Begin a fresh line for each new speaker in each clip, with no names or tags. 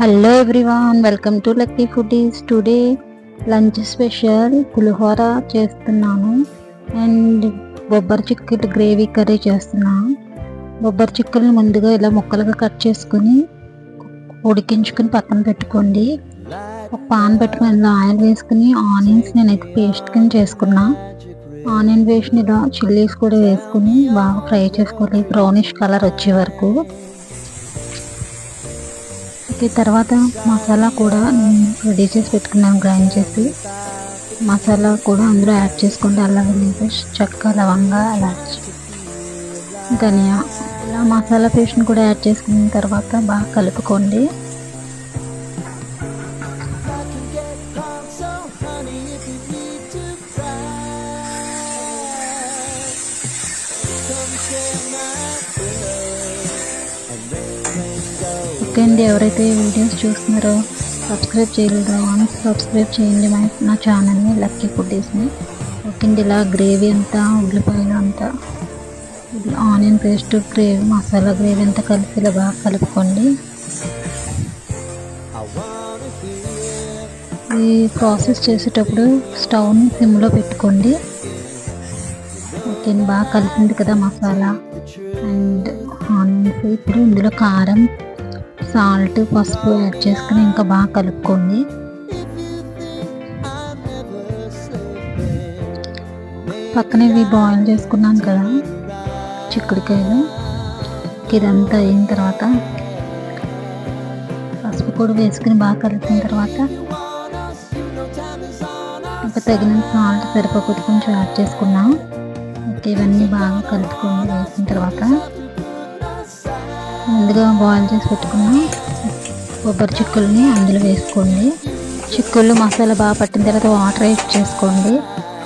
Hello everyone welcome to lucky foodies today lunch special pulihora చేస్తున్నాను. And బొబ్బరి చిక్కలు gravy curry చేస్తున్నాను బొబ్బరి చిక్కలను ముందుగా ఇలా ముక్కలుగా కట్ చేసుకుని ఉడికించుకుని పక్కన పెట్టుకోండి. ఒక పాన్ పెట్టుకుని అందులో ఆయిల్ వేసుకుని ఆనియన్స్ నేనైతే పేస్ట్ కింద చేసుకున్నా. ఆనియన్ వేసిన ఇలా చిల్లీస్ కూడా వేసుకుని బాగా ఫ్రై చేసుకోవాలి. బ్రౌనిష్ కలర్ వచ్చే వరకు. ఓకే తర్వాత మసాలా కూడా రెడీ చేసి పెట్టుకున్నాను గ్రైండ్ చేసి. మసాలా కూడా అందులో యాడ్ చేసుకోండి అల్లం వెల్లుల్లి చెక్క లవంగా అలాచి ధనియా. ఇలా మసాలా పేస్ట్ని కూడా యాడ్ చేసుకున్న తర్వాత బాగా కలుపుకోండి. ఓకే అండి ఎవరైతే వీడియోస్ చూస్తున్నారో సబ్స్క్రైబ్ చేయలేదో వన్స్ సబ్స్క్రైబ్ చేయండి. మా నా ఛానల్ని లక్కీ ఫుడ్డీస్ని ఓకే అండి ఇలా గ్రేవీ అంతా ఉల్లిపాయలు అంతా onion paste gravy masala gravy అంతా కలిసి ఇలా బాగా కలుపుకోండి. ఈ ప్రాసెస్ చేసేటప్పుడు స్టవ్ని సిమ్లో పెట్టుకోండి. ఓకే బాగా కలిసింది కదా మసాలా. అండ్ ఆనియన్స్ ఇప్పుడు ఇందులో కారం సాల్ట్ పసుపు యాడ్ చేసుకుని ఇంకా బాగా కలుపుకోండి. పక్కన ఇవి బాయిల్ చేసుకున్నాను కదా చిక్కుడుకాయలు. ఇదంతా అయిన తర్వాత పసుపు కూడా వేసుకుని బాగా కలిపిన తర్వాత ఇంకా తగినంత సాల్ట్ సరిపోకుండా కొంచెం యాడ్ చేసుకున్నాం. ఇవన్నీ బాగా కలుపుకొని వేసిన తర్వాత ముందుగా బాయిల్ చేసి పెట్టుకున్న. కొబ్బరి చిక్కుల్ని అందులో వేసుకోండి. చిక్కుళ్ళు మసాలా బాగా పట్టిన తర్వాత వాటర్ యాడ్ చేసుకోండి.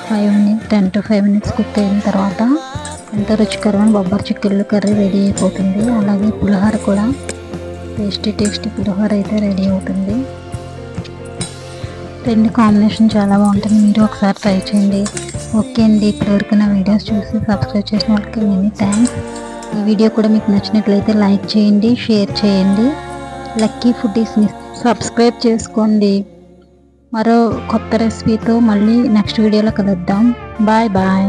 Five minutes ten to five minutes cook అయిన తర్వాత ఎంతో రుచికరమైన బొబ్బరి చిక్కుళ్ళు కర్రీ రెడీ అయిపోతుంది. అలాగే పులిహోర కూడా టేస్టీ టేస్టీ పులిహోర అయితే రెడీ అవుతుంది. రెండు కాంబినేషన్ చాలా బాగుంటుంది. మీరు ఒకసారి ట్రై చేయండి. ఓకే అండి. ఇప్పటివరకు నా వీడియోస్ చూసి సబ్స్క్రైబ్ చేసిన వాళ్ళకి మెనీ థ్యాంక్స్ ఈ వీడియో కూడా మీకు నచ్చినట్లయితే లైక్ చేయండి షేర్ చేయండి. లక్కీ ఫుడీస్ని సబ్స్క్రైబ్ చేసుకోండి. మరో కొత్త రెసిపీతో మళ్ళీ నెక్స్ట్ వీడియోలో కలుద్దాం. Bye bye.